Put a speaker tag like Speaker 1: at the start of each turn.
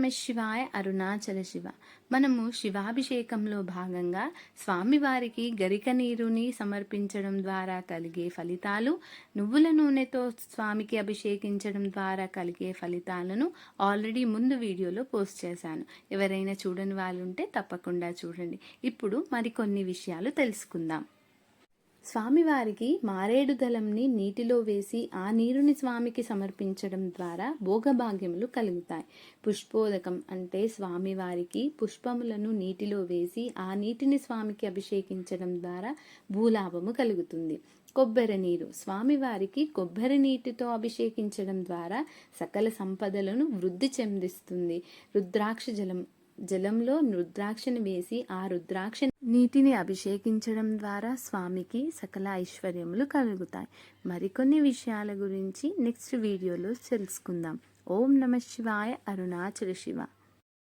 Speaker 1: నమ శివాయ అరుణాచల శివ. మనము శివాభిషేకంలో భాగంగా స్వామివారికి గరిక నీరుని సమర్పించడం ద్వారా కలిగే ఫలితాలు నువ్వుల నూనెతో స్వామికి అభిషేకించడం ద్వారా కలిగే ఫలితాలను ఆల్రెడీ ముందు వీడియోలో పోస్ట్ చేశాను. ఎవరైనా చూడని వాళ్ళు ఉంటే తప్పకుండా చూడండి. ఇప్పుడు మరికొన్ని విషయాలు తెలుసుకుందాం. స్వామివారికి మారేడు దళంని నీటిలో వేసి ఆ నీరుని స్వామికి సమర్పించడం ద్వారా భోగభాగ్యములు కలుగుతాయి. పుష్పోదకం అంటే స్వామివారికి పుష్పములను నీటిలో వేసి ఆ నీటిని స్వామికి అభిషేకించడం ద్వారా భూలాభము కలుగుతుంది. కొబ్బరి నీరు స్వామివారికి కొబ్బరి నీటితో అభిషేకించడం ద్వారా సకల సంపదలను వృద్ధి చెందిస్తుంది. రుద్రాక్ష జలం జలంలో రుద్రాక్షను వేసి ఆ రుద్రాక్ష నీటిని అభిషేకించడం ద్వారా స్వామికి సకల ఐశ్వర్యములు కలుగుతాయి. మరికొన్ని విషయాల గురించి నెక్స్ట్ వీడియోలో తెలుసుకుందాం. ఓం నమ శివాయ అరుణాచల శివ.